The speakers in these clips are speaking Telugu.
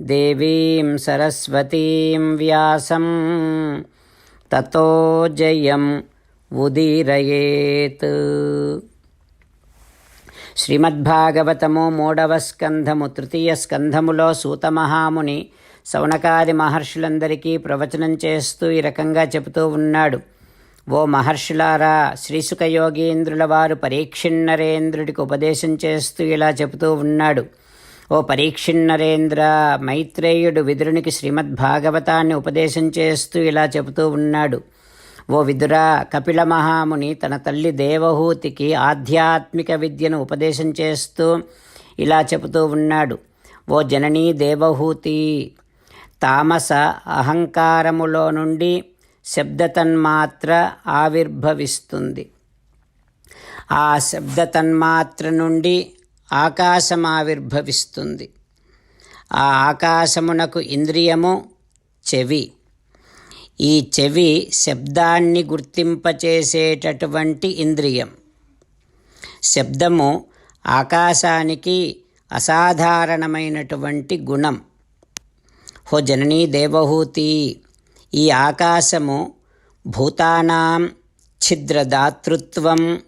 దేవీం సరస్వతీం వ్యాసం. తతో జయం ఉదీరయేత్. శ్రీమద్భాగవతము మూడవ స్కంధము తృతీయ స్కంధములో సూతమహాముని సౌనకాది మహర్షులందరికీ ప్రవచనం చేస్తూ ఈ రకంగా చెబుతూ ఉన్నాడు. ఓ మహర్షులారా శ్రీసుఖ యోగీంద్రుల వారు పరీక్షిన్నరేంద్రుడికి ఉపదేశం చేస్తూ ఇలా చెబుతూ ఉన్నాడు. ఓ పరీక్షిన్నరేంద్ర మైత్రేయుడు విదురునికి శ్రీమద్భాగవతాన్ని ఉపదేశం చేస్తూ ఇలా చెబుతూ ఉన్నాడు. ఓ విదురా కపిల మహాముని తన తల్లి దేవహూతికి ఆధ్యాత్మిక విద్యను ఉపదేశం చేస్తూ ఇలా చెబుతూ ఉన్నాడు. ఓ జననీ దేవహూతి తామస అహంకారములో నుండి శబ్దతన్మాత్ర ఆవిర్భవిస్తుంది. ఆ శబ్దతన్మాత్ర నుండి ఆకాశమావిర్భవిస్తుంది. ఆ ఆకాశమునకు ఇంద్రియము చెవి. ఈ చెవి శబ్దాన్ని గుర్తింపచేసేటటువంటి ఇంద్రియం. శబ్దము ఆకాశానికి అసాధారణమైనటువంటి గుణం. హో జననీ దేవహూతి ఈ ఆకాశము భూతానాం ఛిద్రదాతృత్వం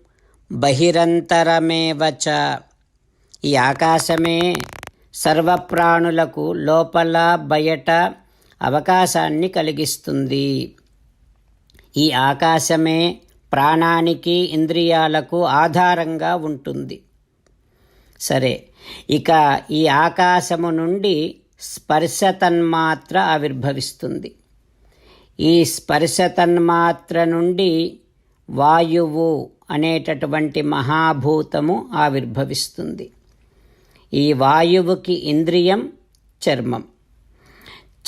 బహిరంతరమేవచ ఈ ఆకాశమే సర్వప్రాణులకు లోపల బయట అవకాశాన్ని కలిగిస్తుంది. ఈ ఆకాశమే ప్రాణానికి ఇంద్రియాలకు ఆధారంగా ఉంటుంది. సరే ఇక ఈ ఆకాశము నుండి స్పర్శ తన్మాత్ర ఆవిర్భవిస్తుంది. ఈ స్పర్శ తన్మాత్ర నుండి వాయువు అనేటటువంటి మహాభూతము ఆవిర్భవిస్తుంది. ఈ వాయువుకి ఇంద్రియం చర్మం.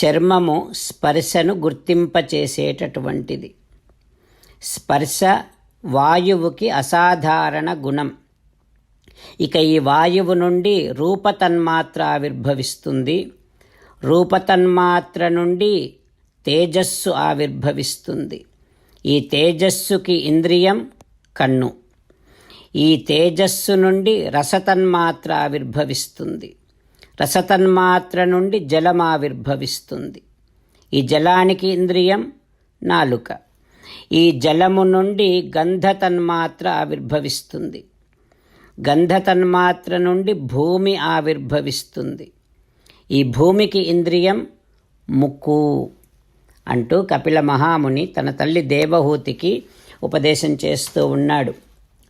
చర్మము స్పర్శను గుర్తింపచేసేటటువంటిది. స్పర్శ వాయువుకి అసాధారణ గుణం. ఇక ఈ వాయువు నుండి రూపతన్మాత్ర ఆవిర్భవిస్తుంది రూపతన్మాత్ర నుండి తేజస్సు ఆవిర్భవిస్తుంది. ఈ తేజస్సుకి ఇంద్రియం కన్ను. ఈ తేజస్సు నుండి రసతన్మాత్ర ఆవిర్భవిస్తుంది రసతన్మాత్ర నుండి జలం ఆవిర్భవిస్తుంది ఈ జలానికి ఇంద్రియం నాలుక. ఈ జలము నుండి గంధతన్మాత్ర ఆవిర్భవిస్తుంది. గంధతన్మాత్ర నుండి భూమి ఆవిర్భవిస్తుంది. ఈ భూమికి ఇంద్రియం ముక్కు అంటూ కపిల మహాముని తన తల్లి దేవహూతికి ఉపదేశం చేస్తూ ఉన్నాడు.